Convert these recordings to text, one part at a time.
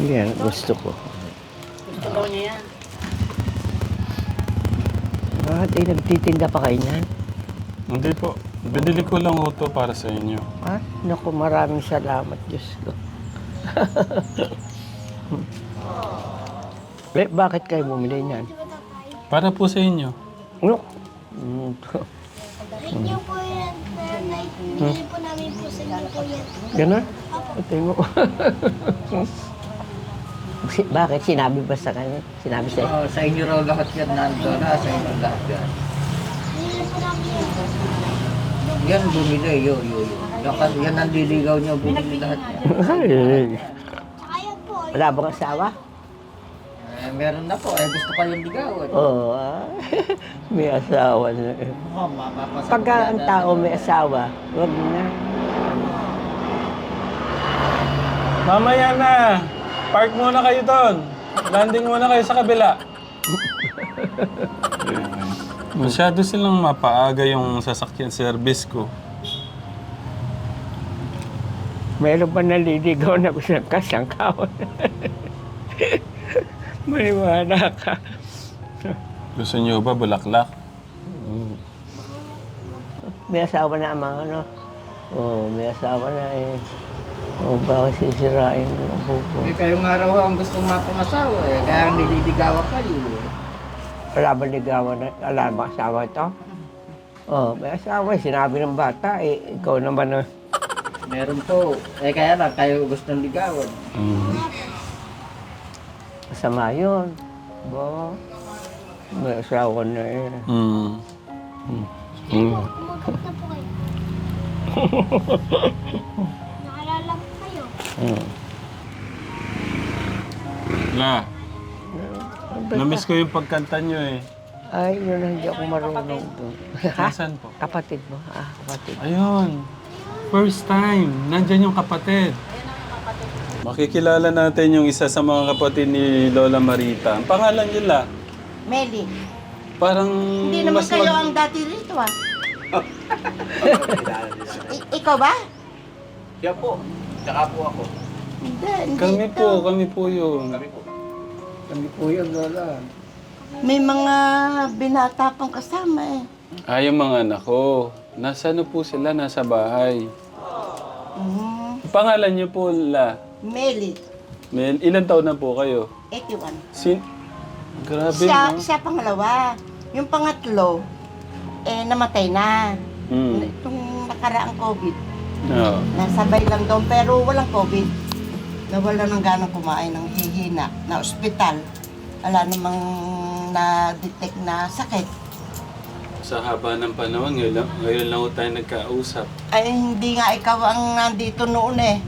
Yan, gusto ko. Gusto daw niya yan. Bakit eh, nagtitinda pa kayo niyan? Hindi po. Binili ko lang ito para sa inyo. Ha? Naku, maraming salamat, Diyos ko. eh, bakit kayo bumili niyan? Para po sa inyo. Ano? Mm, Thank you po yan, nanay. Bili po namin po sa inyo po yan. Ganun? Ito mo. Si- bakit? Sinabi ba sa kanya? Sinabi sa'yo? Oh, sa inyo raw lahat yan nandun na, sa inyo lahat yan. Yan. Bumili, yo, yo, yo. Yan, kasi yan ang liligaw niyo, bumili lahat yan. Wala bang asawa? Eh, meron na po, eh gusto kayong ligawan. Oo. ah. may asawa na. eh. Oh, Pagka ang tao may asawa, wag na. Mamaya na. Park muna kayo doon. Landing muna kayo sa kabila. Masyado silang mapaaga yung sasakyan service ko. Meron pa naliligaw na gusto ng kasangkawan. Maniwala ka. Gusto niyo ba bulaklak? May asawa na ang mga ano. Oo, may asawa na eh. Oo, bakit sisirain mo ang buko? Eh, kayong araw ang gustong mapangasawa eh, kaya nililigawan kayo. eh. Wala ba ligawan na? Wala ba asawa ito? Oo, may asawa. eh. Sinabi ng bata, eh, ikaw naman na. Meron po, eh kaya lang kayo gustong ligawan. Mm. Masama yun. Ba? May asawa na eh. Mm. Mm. Kumagod na po kayo. Mm. La, namiss ko yung pagkanta niyo eh. Ay, yun na, hindi ako marunong doon. Nasaan po? Kapatid mo? Ah, kapatid. Ayun. First time. Nandyan yung kapatid. Makikilala natin yung isa sa mga kapatid ni Lola Marita. Ang pangalan nila, Meli, parang hindi naman mas kayo mag- ang dati rito ah. I- ikaw ba? Siya po, tsaka po ako. Hindi, hindi Kami ito. po, kami po yun. Kami po yung lola. May mga binata pang kasama eh. Ah, yung mga anak ko. Nasa ano po sila? Nasa bahay. Mhm. Ang Pangalan niyo po, La. Meli, Men, ilan taon na po kayo? 81. Sin... Grabe, Siya, no? siya pangalawa. Yung pangatlo, eh, namatay na. Mm. Itong nakaraang COVID. Oo. Nasabay lang doon, pero walang COVID. Nawala ng ganang kumain ng hihina na ospital. Wala namang na-detect na sakit. Sa haba ng panahon, ngayon lang, ngayon lang ho tayo nagkausap. Ay, hindi nga ikaw ang nandito noon eh.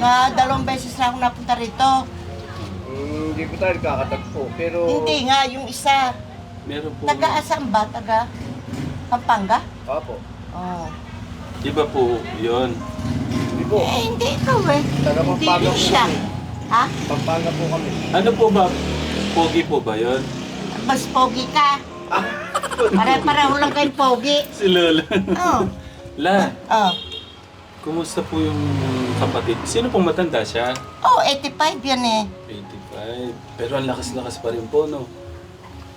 Nga dalawang beses na ako napunta rito. Hmm, hindi ko tayo kakatagpo, pero... Hindi nga, yung isa. Meron po. Taga-asam ba? Taga Pampanga? Opo. Oh. Iba po yun. Hindi po, Eh, hindi ikaw eh. Taga Hindi Pampanga rin po siya. kami. Ha? Pampanga po kami. Ano po ba? Pogi po ba yun? Mas pogi ka. Pare-pareho lang kayong pogi. Si Lola. Oh. La, Oh. kumusta po yung kapatid? Sino pong matanda siya? Oh, 85 yan eh. 85. Pero ang lakas-lakas pa rin po, no?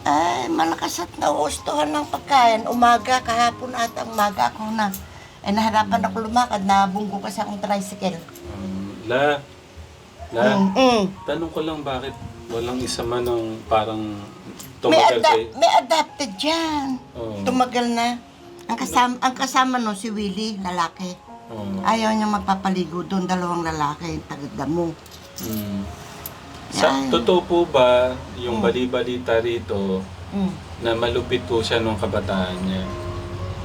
Ay, malakas at nauustuhan ng pagkain. Umaga, kahapon at umaga ako na. Eh, nahirapan ako lumakad. Nabunggo kasi akong tricycle. Um, la, La, Mm, mm. tanong ko lang bakit walang isa man ng parang May, tumagal ada- kay... may adapted dyan. Oo. Tumagal na. Ang kasama, ang kasama no, si Willie, lalaki. Oo. Ayaw niya magpapaligo doon, dalawang lalaki, tagadamo. Mm. Sa, Yan. totoo po ba yung bali-balita rito Mm. na malupit po siya nung kabataan niya?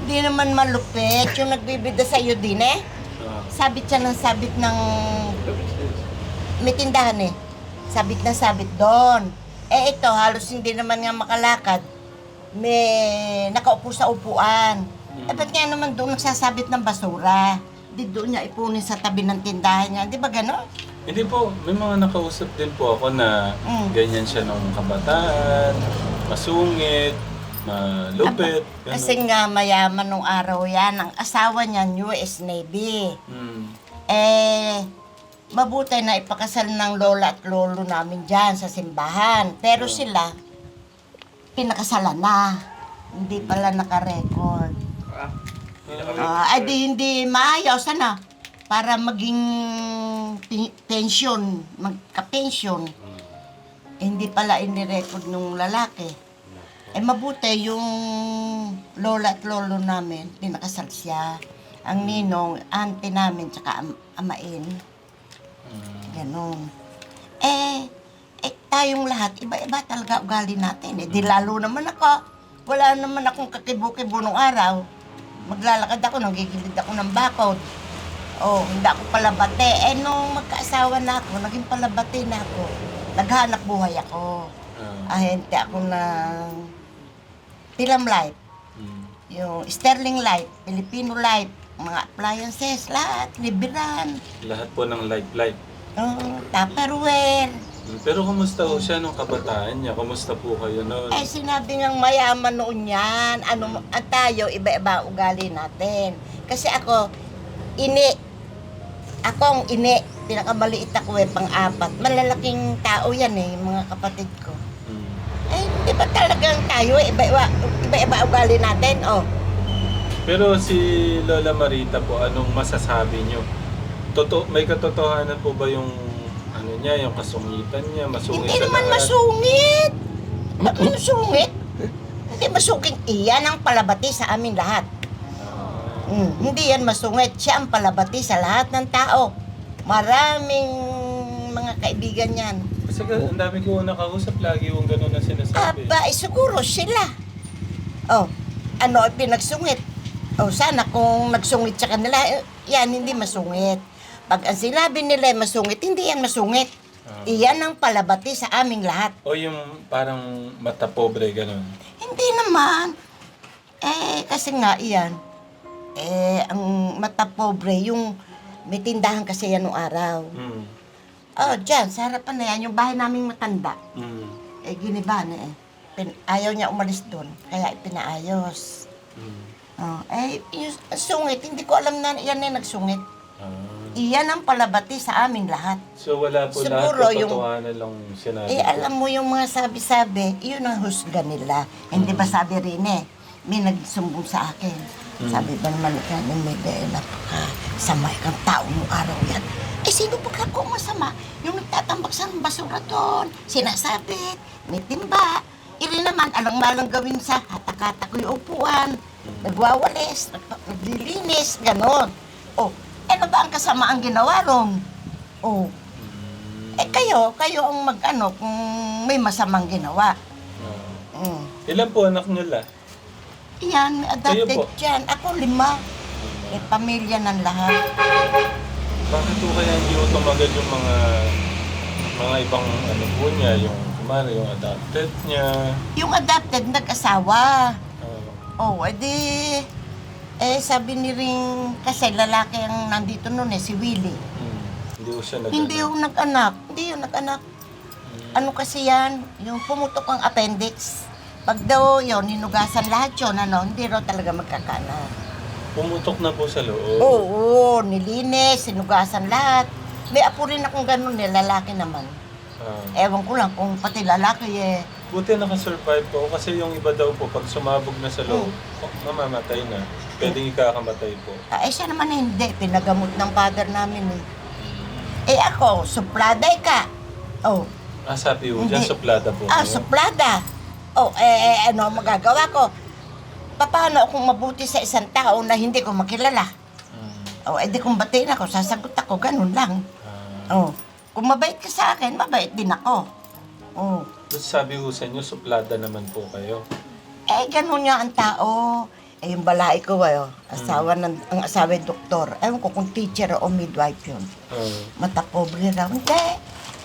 Hindi naman malupit. Yung nagbibida sa iyo din eh. Ah, Sabit siya ng sabit ng... May tindahan eh. Sabit na sabit doon. Eh ito, halos hindi naman nga makalakad. May nakaupo sa upuan. Eh ba't nga naman doon nagsasabit ng basura? Di doon niya ipunin sa tabi ng tindahan niya. Di ba gano'n? Hindi po, may mga nakausap din po ako na Mm. ganyan siya nung kabataan, masungit, malupit, Kasi gano'n. nga mayaman nung araw yan. Ang asawa niya, US Navy. Mm. Eh, mabuti na ipakasal ng lola at lolo namin dyan sa simbahan. Pero sila, pinakasalan na. Hindi pala nakarecord. Ah, ay di hindi maayos, ano? Para maging pension, magka-pension. Eh, hindi pala inirecord nung lalaki. Eh mabuti yung lola at lolo namin, pinakasal siya. Ang ninong, auntie namin, tsaka am- amain. Ganon. Eh, eh, tayong lahat, iba-iba talaga ugali natin. Eh, di lalo naman ako. Wala naman akong kakibo-kibo nung araw. Maglalakad ako, nanggigilid ako ng bakod. Oh, hindi ako palabate. Eh, nung magkaasawa na ako, naging palabate na ako. Naghanap buhay ako. Ah. Ahente ako ng Pilam Life, Mm. yung Sterling Life, Filipino Life, mga appliances, lahat, liberan, Lahat po ng life-life. oh, Tupperware. Mm, Pero kumusta ho siya nung kabataan niya? Kumusta po kayo noon? Eh, sinabi ng mayaman noon yan. Ano, at tayo, iba-iba ang ugali natin. Kasi ako, ini. Ako ang ini. Pinakamaliit ako eh, pang-apat. Malalaking tao yan eh, mga kapatid ko. Ba talagang tayo, eh, iba-iba, iba-iba ugali natin, oh. Pero si Lola Marita po, anong masasabi niyo? Toto may katotohanan po ba yung ano niya, yung kasungitan niya, masungit Hindi naman lahat? masungit. Bakit masungit? Hindi masungit. Iyan ang palabati sa amin lahat. Ah, Mm, hindi yan masungit. Siya ang palabati sa lahat ng tao. Maraming mga kaibigan yan. Kasi ka- ang dami ko nakausap, lagi yung gano'n na sinasabi. Aba, eh, siguro sila. Oh, ano ay pinagsungit? Oh, sana kung nagsungit sa kanila, eh, yan hindi masungit. Pag ang sinabi nila ay masungit, hindi yan masungit. Ah. Iyan ang palabati sa aming lahat. O yung parang mata pobre, gano'n. Hindi naman. Eh, kasi nga, iyan. Eh, ang mata pobre, yung may tindahan kasi yan nung araw. Mm. Oh, dyan, sa harapan na yan, yung bahay naming matanda. Mm. Eh, giniba na eh. Pin- ayaw niya umalis doon, kaya ipinaayos. Mm. Oh, eh, yung sungit, hindi ko alam na yan na nagsungit. Ah. Iyan ang palabati sa aming lahat. So wala po Siguro lahat yung- lang sinabi Eh, alam mo yung mga sabi-sabi, yun ang husga nila. Hindi ba sabi rin eh, may nagsumbong sa akin. Mm. Sabi ba naman may dahil napaka sama kang tao nung araw yan. Eh, sino ka kung masama? Yung nagtatambak sa basura doon, sinasabit, may timba. Iri naman, alang-malang gawin sa hatak-hatak ko yung upuan, nagwawalis, naglilinis, ganon. Oh, ano ba ang kasama ang ginawa ron? Oh, eh kayo, kayo ang mag-ano kung may masamang ginawa. Ah. Mm. Ilan po anak niyo la? Yan, may adopted po? dyan. Ako lima. May pamilya ng lahat. Bakit po kaya hindi ko tumagal yung mga mga ibang ano po niya, yung kumari, yung adopted niya. Yung adopted, nag-asawa. Ah, Oh, edi... Eh, sabi ni ring kasi lalaki ang nandito noon eh, si Willie. mm, hindi ko siya nag Hindi yung nag-anak. Hindi yung nag-anak. Ano kasi yan? Yung pumutok ang appendix. Pag daw yun, hinugasan lahat yun, ano, hindi raw talaga magkakaanak. Pumutok na po sa loob. Oo, nilinis, sinugasan lahat. May apo rin akong ganun eh, lalaki naman. Ah, Ewan ko lang kung pati lalaki eh. buti nakasurvive po kasi yung iba daw po pag sumabog na sa loob, oh, mamamatay na. Pwedeng ikakamatay po. Ah, eh siya naman hindi, pinagamot ng father namin eh. Eh ako, supladay ka. Oh, Ah, sabi ko, dyan Hindi. suplada po. ah, kayo. suplada. Oh, eh, eh, ano magagawa ko? Paano kung mabuti sa isang tao na hindi ko makilala? Mm, Oh, eh di kung batiin ako, sasagot ako, ganun lang. ah. Oh, kung mabait ka sa akin, mabait din ako. Oh, Tapos sabi ko sa inyo, suplada naman po kayo. Eh, ganun nga ang tao. Eh, yung balai ko, eh, oh, asawa ng, ang asawa ay doktor. Ewan ko kung teacher o midwife yun. Ah, Mata pobre raw. Hindi.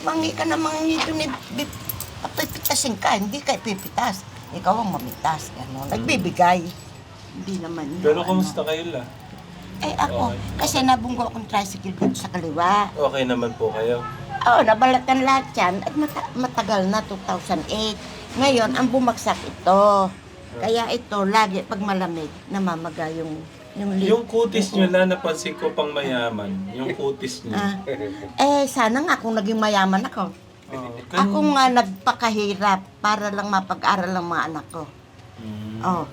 Mangi ka na mangi doon Papipitasin ka. Hindi ka ipipitas. Ikaw ang mamitas. Gano'n. Nagbibigay. Hindi naman yun. pero ano. kumusta kayo la? Eh, ako. Okay. Kasi nabunggo akong tricycle dito sa kaliwa. Okay naman po kayo. Oo, nabalatan lahat yan. At mata- matagal na, 2008. Ngayon, ang bumagsak ito. Kaya ito, lagi pag malamig, namamaga yung Yung lip. Yung kutis nyo lang, napansin ko pang mayaman. Yung kutis nyo. Ah. Eh, sana nga kung naging mayaman ako. Oh, Ako nga nagpakahirap para lang mapag-aral ang mga anak ko. Mm. Oh,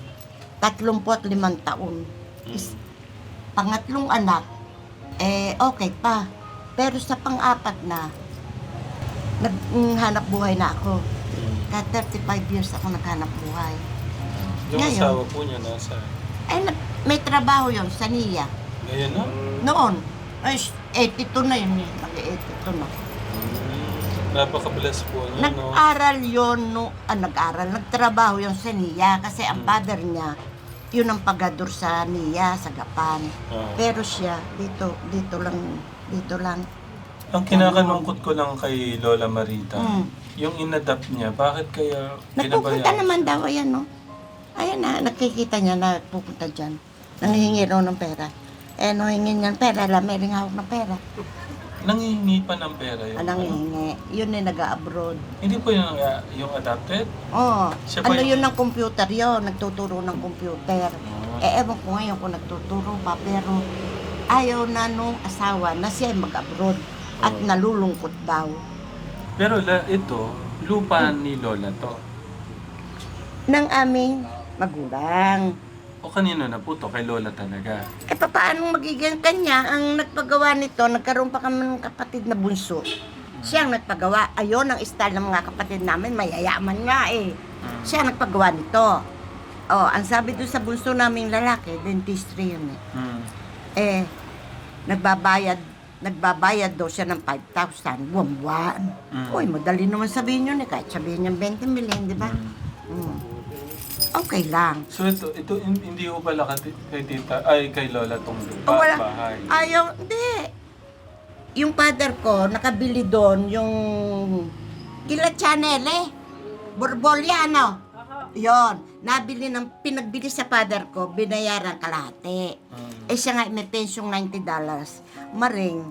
35 taon. Is, pangatlong anak, eh, okay pa. Pero sa pang-apat na, naghanap buhay na ako. Mm. Ka 35 years ako naghanap buhay. Yung Ngayon. asawa po niya nasa... Eh, nag- may trabaho yon sa NIA. Ngayon na? Noon, ay, 82 na yun eh. Nag-82 na. Mm. Napaka-bless po niya, no? Nag-aral yon no, ah, nag-aral, nagtrabaho yon sa NIA kasi ang father niya, yun ang pagador sa NIA, sa Gapan. Ah. Pero siya, dito, dito lang, dito lang. Ang kinakalungkot ko lang kay Lola Marita, Mm. yung inadapt niya, bakit kaya Nagpupunta pinabayaan? naman daw, ayan no. Ayan na, nakikita niya na pupunta dyan. Nanghihingi raw ng pera. Eh, no, hingin niya ng pera, alam, may ring hawak ng pera. Nangihingi pa ng pera yun. Anong hihingi? Yun eh, nag-abroad. Hindi po yung, uh, yung adapted? Oo. Siya pa ano yun ng computer yun? Nagtuturo ng computer. Ah. Eh, ewan ko ngayon kung nagtuturo pa, pero ayaw na nung asawa na siya ay mag-abroad at nalulungkot daw. Pero la, ito, lupa ni Lola to. Ng aming magulang. O kanino na po to? Kay Lola talaga. Eh, paano magiging kanya ang nagpagawa nito? Nagkaroon pa kami ng kapatid na bunso. Siya ang nagpagawa. Ayun ang style ng mga kapatid namin. Mayayaman nga eh. Siya ang nagpagawa nito. Oh, ang sabi doon sa bunso naming lalaki, dentistry yun eh. Mm. Eh, nagbabayad, nagbabayad daw siya ng 5,000 buwan-buwan. Mm. Uy, madali naman sabihin yun eh. Kahit sabihin niya 20 million, di ba? Mm. Mm. Okay lang. So ito, ito hin- hindi ko pala kay, kay tita, ay kay Lola tong lupa, Oh, wala. bahay. Ayaw, hindi. Yung father ko, nakabili doon yung Kila Channel eh. Borboliano. Yon, nabili ng pinagbili sa father ko, binayaran kalahati. Mm. Eh siya nga may pensyong 90 dollars. Maring,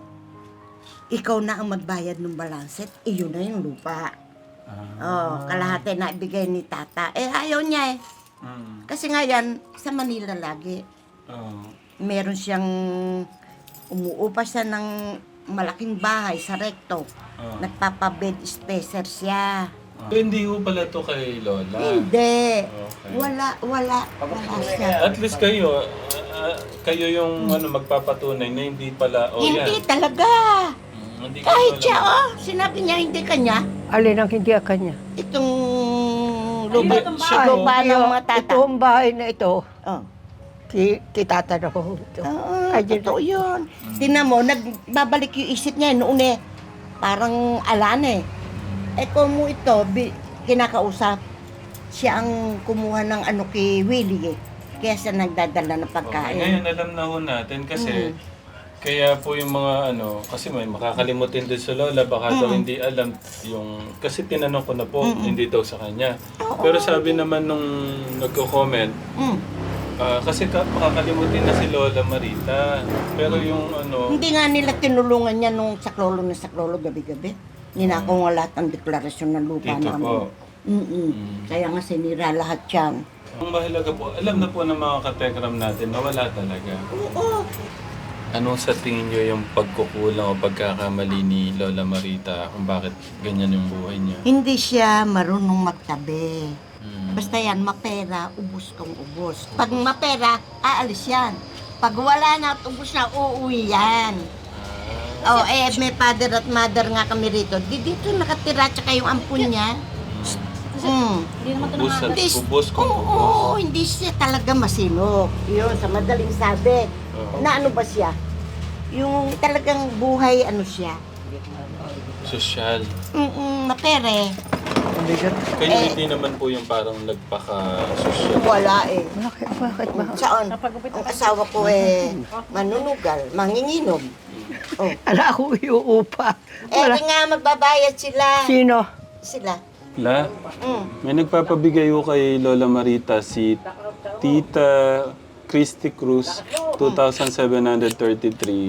ikaw na ang magbayad ng balanset, iyon na yung lupa. Ah. Oh, kalahati na ibigay ni tata. Eh ayaw niya eh. Mm. Kasi nga yan, sa Manila lagi. Oh. Meron siyang umuupa siya ng malaking bahay sa recto. Oh. Nagpapabed spacer siya. So, hindi ko pala to kay Lola. Hindi. Okay. Wala, wala, wala siya. At least kayo, ah, kayo yung ano magpapatunay na hindi pala, oh Hindi yan. talaga. Mm, hindi Kahit Lola. siya, oh, sinabi niya hindi kanya. Alin ang hindi kanya? Itong lupa, Hindi, siya po. lupa ng mga tata. Ito ang bahay na ito. Oh. Ki, kitata na ko ito. Oo, Ay, dyan- totoo yun. Tingnan mo, nagbabalik yung isip niya noon eh. Parang alan eh. Eh kung mo ito, bi- kinakausap, siya ang kumuha ng ano kay Willie eh. Kaya siya nagdadala ng Okay, pagkain. ngayon alam na ho natin kasi kaya po yung mga ano, kasi may makakalimutin din sa lola, baka daw hindi alam yung, kasi tinanong ko na po, hindi daw sa kanya. Pero sabi naman nung nagko-comment, Mm. ah, kasi ka, makakalimutin na si Lola Marita. Pero yung ano, Hindi nga nila tinulungan niya nung saklolo na saklolo gabi-gabi. Ninakaw nga lahat ng deklarasyon ng lupa Dito namin. po. Mm-mm. Kaya nga sinira lahat yan. ang mahalaga po, alam na po ng mga katekram natin na wala talaga. Oo. Ano sa tingin nyo yung pagkukulang o pagkakamali ni Lola Marita kung bakit ganyan yung buhay niya? Hindi siya marunong magtabi. Mm. Basta yan, mapera, ubus kong ubus. Pag mapera, aalis yan. Pag wala na at ubus na, uuwi yan. Oh, eh, may father at mother nga kami rito. Di dito nakatira, tsaka yung ampun niya. Hmm. Ubus at Hindi, ubus kung oo, ubus. oo, hindi siya talaga masinop. Yun, sa madaling sabi. Na ano ba siya? Yung talagang buhay, ano siya? Sosyal. Mm-mm, mapere. Kayo Eh. hindi naman po yung parang nagpaka-sosyal. Wala eh. Bakit, bakit ba? Saan? Ang asawa ko eh, manunugal, manginginom. Oh. Ala ako iuupa. Eh, Wala. di nga magbabayad sila. Sino? Sila. La, Mm. may nagpapabigay ko kay Lola Marita si Tita Christy Cruz, 2,733.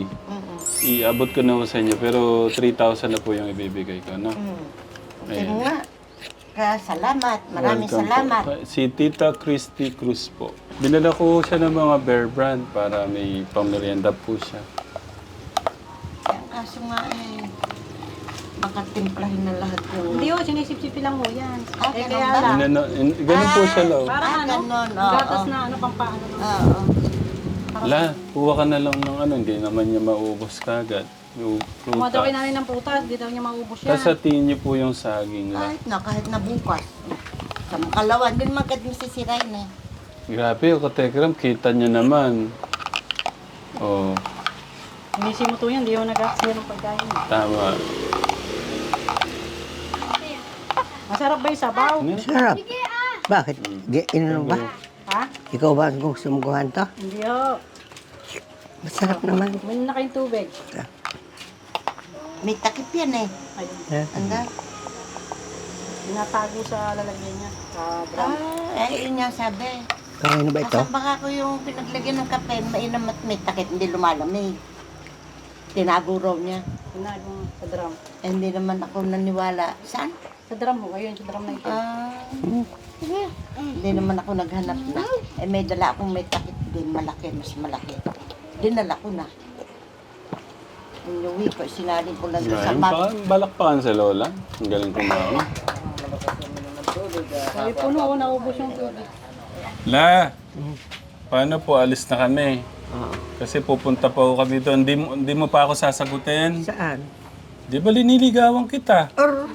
Mm-mm. Iabot ko na ho sa inyo, pero 3,000 na po yung ibibigay ko, no? Mm. Ayan. Nga. Kaya salamat. Maraming Welcome salamat. Po. Si Tita Christy Cruz po. Binala ko siya ng mga bear brand para may pamerienda po siya. Ang kaso nga eh, baka timplahin na lahat yung... Hindi oh, sinisip-sipi lang ho yan. Ah, eh, kaya lang. Inano, in, ganun po siya law. Parang Ah, ano, ganun, oo. gatas na ano pang paano. Oo. La, kuha ka na lang ng ano, hindi naman niya maubos kagad. Yung Kumuha daw kay prutas. nanay ng prutas, di daw niya maubos yan. Tapos atiin niyo po yung saging la. Kahit na, kahit na bukas. Sa makalawan, din man agad masisirain eh. Grabe, o katekram, kita niyo naman. Oh, Inisi mo to yan, di ho nag-aksaya ng pagkain. tama. Masarap ba yung sabaw? Sarap. Bakit? Di, ininom ba? Ha? Ikaw ba ang sumuguhan to? Hindi ho. Masarap naman. Uminom na kayong tubig. May takip yan eh. Ayun. Eh, Anda? Tinatago sa lalagyan niya. Sa drum. Ah, eh, yun nga sabi. Kanino ba ito? Kasi baka ko yung pinaglagyan ng kape, mainam at may takip, hindi lumalamig. Tinago raw niya. Tinago sa drum. Eh, hindi naman ako naniwala. Saan? Sa drum ho, ayun, sa drum na ito. Ah, sige. Hindi naman ako naghanap na. Eh, may dala akong may takip din, malaki, mas malaki. Dinala ko na. Yung uwi ko, sinali ko lang sa map. pa, balakpakan sa lola. Ang galing kumain. Sabi puno ho, naubos yung tubig. La, paano po? Alis na kami. Kasi pupunta pa ako kami doon. Hindi mo, hindi mo pa ako sasagutin. Saan? Di ba liniligawan kita? Or,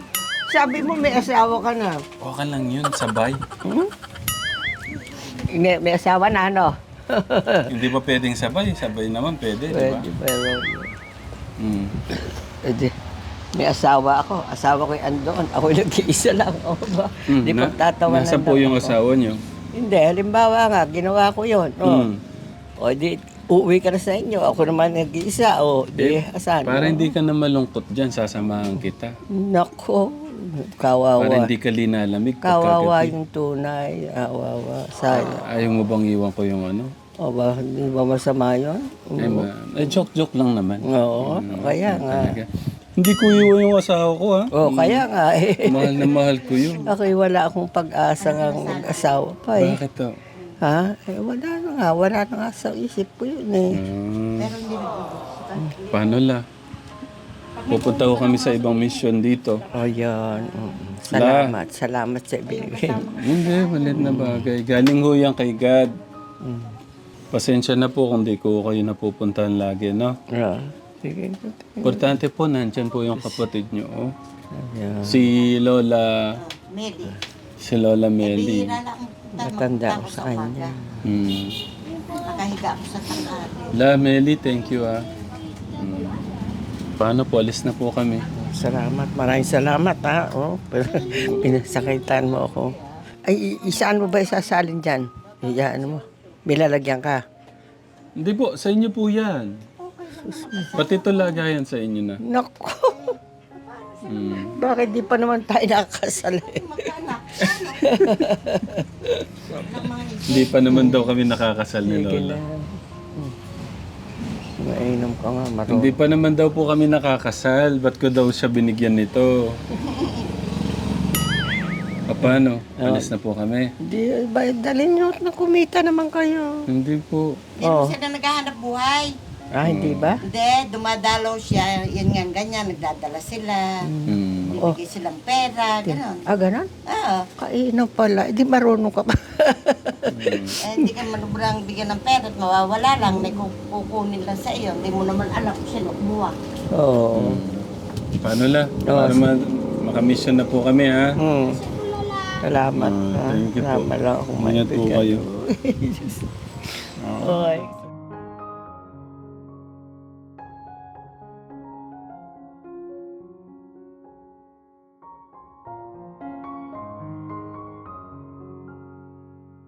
sabi mo may asawa ka na. Okay lang yun, sabay. May, may asawa na ano? Hindi ba pwedeng sabay? Sabay naman pwede, di ba? Pwede pero... Hmm. Pwede. May asawa ako. Asawa ko yung andoon. Ako yung nag-iisa lang. O ba? Hmm, Di na- pagtatawanan Nasa po yung ako. asawa niyo? Hindi, halimbawa nga, ginawa ko yun. O, Hmm. o di, uuwi ka na sa inyo. Ako naman nag-iisa. O, di, asan? Para hindi ka na malungkot dyan, sasamahan kita. Nako, Para kawawa. hindi ka linalamig Kawawa pagkagabi. yung tunay. Kawawa. Sayang. Ayaw mo bang iwan ko yung ano? O ba, hindi ba masama yun? Ay, ma- ay, joke-joke lang naman. Oo, kaya nga. Talaga. Hindi ko iwan yung asawa ko, ha? O, kaya nga eh. Mahal na mahal ko yun. Ako'y wala akong pag-asa ng mag-asawa pa eh. Bakit to? Ha? Eh, wala na nga. Wala na nga sa isip ko yun eh. Ah, Pero hindi nag paano la? Pupunta ko kami sa ibang mission dito. O yun. Mm. Salamat. Salamat sa ibigay. Hindi, malit na bagay. Galing ho yan kay God. Pasensya na po kung di ko kayo napupuntahan lagi, no? Ah, Sige. Importante po, nandyan po yung kapatid nyo. Oh. Ayan. Si Lola, Meli. si Lola Meli. Bihira lang. Matanda ako sa kanya. Hmm. Nakahiga ako sa tanghali. La Meli, thank you ah. Paano po? Alis na po kami. Salamat. Maraming salamat ha. Oh, pero pinasakitan mo ako. Ay, isaan mo ba isasalin dyan? Iyaan mo. Bilalagyan ka. Hindi po, sa inyo po yan. Pati ito lagayan sa inyo na. Naku. Hmm. Bakit di pa naman tayo nakakasal eh? Hindi pa naman daw kami nakakasal ni Lola. Mainom ka nga, maro. Hindi pa naman daw po kami nakakasal. Ba't ko daw siya binigyan nito? O paano? Alis na po kami. Hindi, ba, dalhin nyo na kumita naman kayo. Hindi po. Hindi Oh. mo siya na naghahanap buhay. Ah, hindi ba? Hindi, dumadalaw siya. Yan nga, ganyan. Nagdadala sila. Hmm. Bibigay silang pera. Ganon. Ah, ganun? Oo. Kainan pala. Hindi marunong ka pa. Eh, hindi ka malubrang bigyan ng pera at mawawala lang. May kukunin lang sa iyo. Hindi mo naman alam kung sino kumuha. Oo. Paano la? Para ma- makamission na po kami ha. Hmm. Salamat. Ah, ha. thank you po. Salamat lang akong Ingat po kayo. Okay.